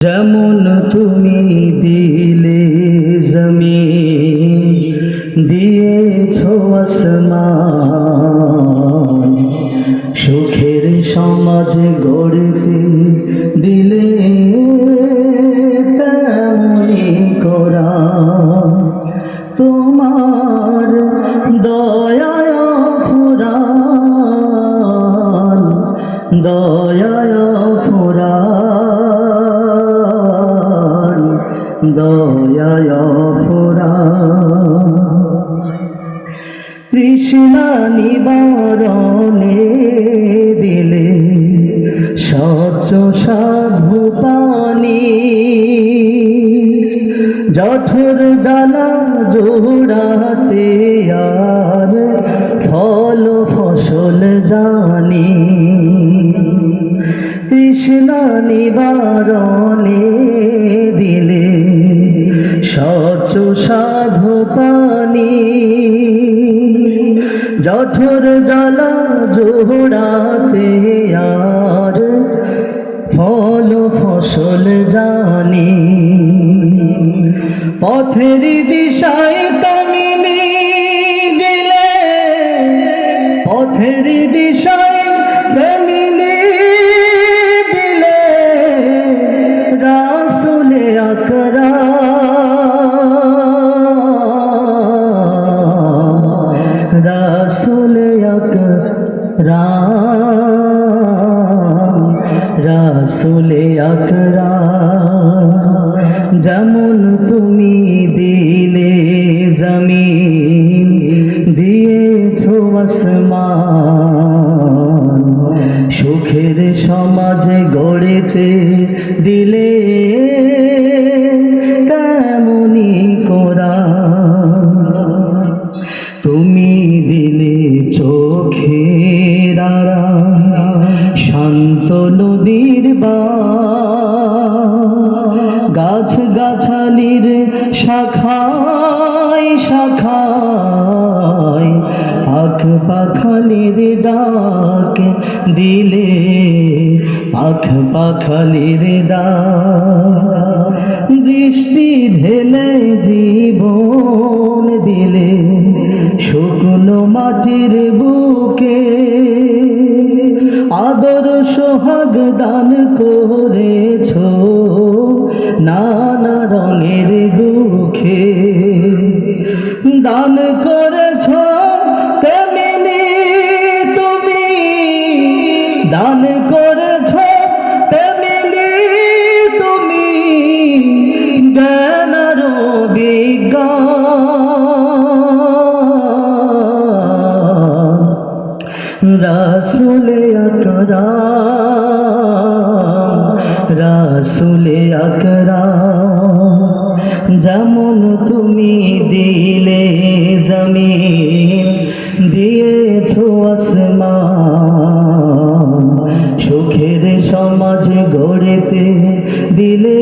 যেমন তুমি দিলে জমি দিয়েছ আসমান। সুখের সমাজ গড়তে দিলে তেমনি করা। তোমার দয়ায় ফুরান দয়ায় ফুরান তৃষ্ণা নিবারণে দিলে স্বচ্ছ সাধু পানি জঠর জ্বালা জোড়াতে আর ফল ফসল জানি। তৃষ্ণা নিবারণে দিলে স্বচ্ছ সাধু পানি জঠর জ্বালা জোড়াতে আর ফল ফসল জানি পথের দিশায় তামিনি আকরা রাসুলে আকরা যেমন তুমি দিলে জমিন দিয়েছ আসমান সুখের সমাজ গড়েতে দিলে নদীর বা গাছ গাছালির শাখায় শাখায় পাখ পাখালির ডাক দিলে, পাখ পাখালির ডাক বৃষ্টি ঢেলে জীবন দিলে, শুকনো মাটির বুকে আদর সোহাগ দান করেছ, নানা রঙের দুঃখে। দান করেছ তেমনি তুমি, দান করেছ তেমনি তুমি জ্ঞানর বিজ্ঞান। রাসুলে আকরা রাসুলে আকরা যেমন তুমি দিলে জমিন দিয়েছ আসমান সুখের সমাজ গড়েতে দিলে